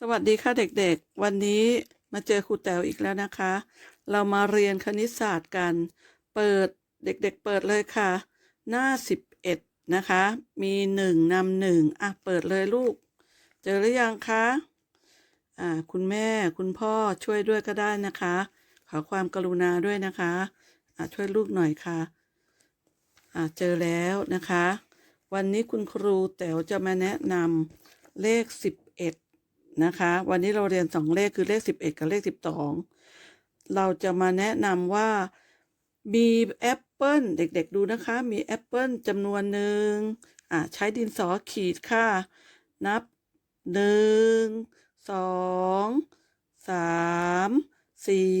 สวัสดีค่ะเด็กๆ วันนี้มาเจอครูแต๋วอีกแล้วนะคะ เรามาเรียนคณิตศาสตร์กัน เปิดเด็กๆเปิดเลยค่ะ หน้า 11 นะคะ มีหนึ่งนำหนึ่งอะเปิดเลยลูก เจอหรือยังคะอ่าคุณแม่คุณพ่อช่วยด้วยก็ได้นะคะ ขอความกรุณาด้วยนะคะอ่าช่วยลูกหน่อยค่ะอ่าเจอแล้วนะคะ วันนี้คุณครูแต๋วจะมาแนะนำเลข11 นะคะ วันนี้เราเรียนสองเลขคือเลข11กับเลข12เราจะมาแนะนำว่ามีแอปเปิลเด็กๆดูนะคะ มีแอปเปิลจำนวนหนึ่งอ่าใช้ดินสอขีดค่ะ นับหนึ่งสองสามสี่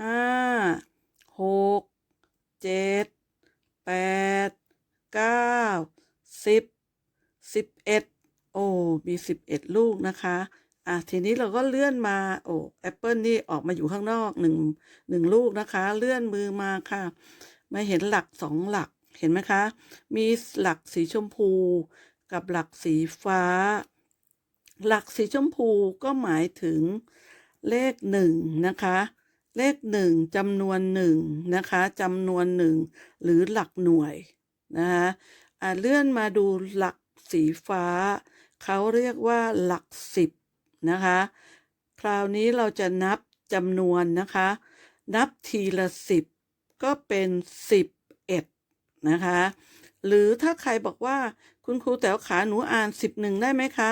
ห้าหกเจ็ดแปดเก้าสิบสิบเอ็ด โอ้ มีสิบเอ็ดลูกนะคะ อะ ทีนี้เราก็เลื่อนมา โอ้แอปเปิลนี่ออกมาอยู่ข้างนอกหนึ่งหนึ่งลูกนะคะ เลื่อนมือมาค่ะ มาเห็นหลักสองหลัก เห็นไหมคะ มีหลักสีชมพู กับหลักสีฟ้า หลักสีชมพูก็หมายถึงเลขหนึ่งนะคะ เลขหนึ่งจำนวนหนึ่งนะคะจำนวนหนึ่งหรือหลักหน่วยนะคะเลื่อนมาดูหลักสีฟ้า เขาเรียกว่าหลักสิบนะคะ คราวนี้เราจะนับจำนวนนะคะ นับทีละสิบก็เป็นสิบเอ็ดนะคะ หรือถ้าใครบอกว่าคุณครูแต๋วขาหนูอ่านสิบหนึ่งได้ไหมคะ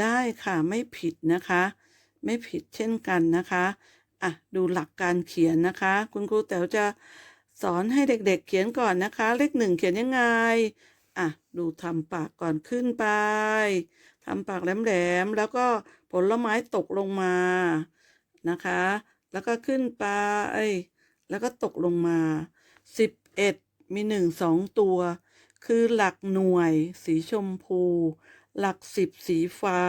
ได้ค่ะไม่ผิดนะคะ ไม่ผิดเช่นกันนะคะอะดูหลักการเขียนนะคะ คุณครูแต๋วจะสอนให้เด็กๆเขียนก่อนนะคะ เลขหนึ่งเขียนยังไง อะดูทำปากก่อนขึ้นไปทำปากแหลมๆแล้วก็ผลไม้ตกลงมานะคะ แล้วก็ขึ้นไป แล้วก็ตกลงมาสิบเอ็ดมีหนึ่งสองตัว คือหลักหน่วย สีชมพู หลักสิบสีฟ้า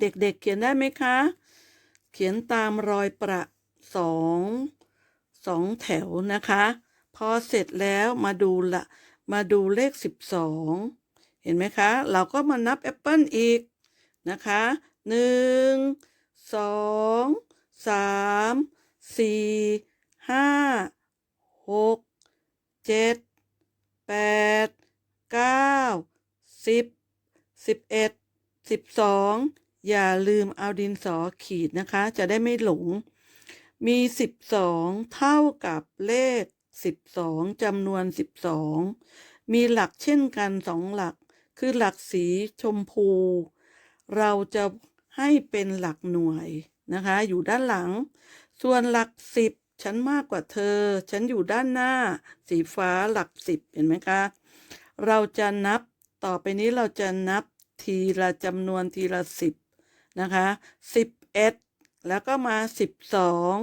เด็กๆเเขียนได้ไหมคะ เขียนตามรอยประสองสองแถวนะคะ พอเสร็จแล้วมาดูละ มาดูเลขสิบสองเห็นไหมคะ เราก็มานับแอปเปิลอีกนะคะหนึ่งสองสามสี่ห้าหกเจ็ดแปดเก้าสิบสิบเอ็ดสิบสองอย่าลืมเอาดินสอขีดนะคะ จะได้ไม่หลง มีสิบสองเท่ากับเลข สิบสองจำนวนสิบสองมีหลักเช่นกันสองหลัก คือหลักสีชมพู เราจะให้เป็นหลักหน่วยนะคะ อยู่ด้านหลัง ส่วนหลักสิบฉันมากกว่าเธอ ฉันอยู่ด้านหน้า สีฟ้าหลักสิบเห็นไหมคะ เราจะนับต่อไปนี้เราจะนับทีละจำนวนทีละสิบนะคะสิบเอ็ดแล้วก็มาสิบสอง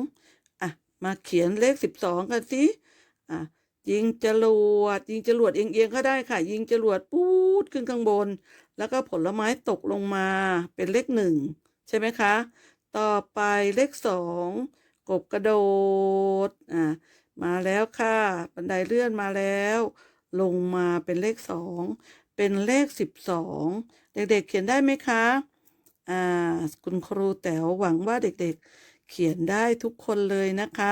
อะ มาเขียนเลขสิบสองกันสิ อะยิงจรวดยิงจรวดเอียงๆก็ได้ค่ะ ยิงจรวดปูดขึ้นข้างบน แล้วก็ผลไม้ตกลงมาเป็นเลขหนึ่งใช่ไหมคะ ต่อไปเลขสองกบกระโดดอะมาแล้วค่ะบันไดเลื่อนมาแล้ว ลงมาเป็นเลขสองเป็นเลขสิบสองเด็กๆเขียนได้ไหมคะอ่าคุณครูแต๋วหวังว่าเด็กๆเขียนได้ทุกคนเลยนะคะ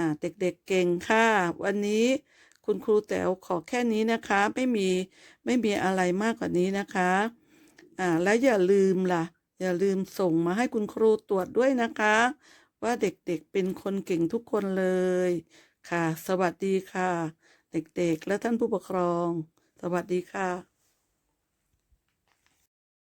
อ่าเด็กๆเเก่งค่ะ วันนี้คุณครูแต๋วขอแค่นี้นะคะ ไม่มีไม่มีอะไรมากกว่านี้นะคะอ่าและอย่าลืมล่ะ อย่าลืมส่งมาให้คุณครูตรวจด้วยนะคะ ว่าเด็กๆเป็นคนเก่งทุกคนเลย ค่ะ สวัสดีค่ะ เด็กๆ และท่านผู้ปกครอง สวัสดีค่ะ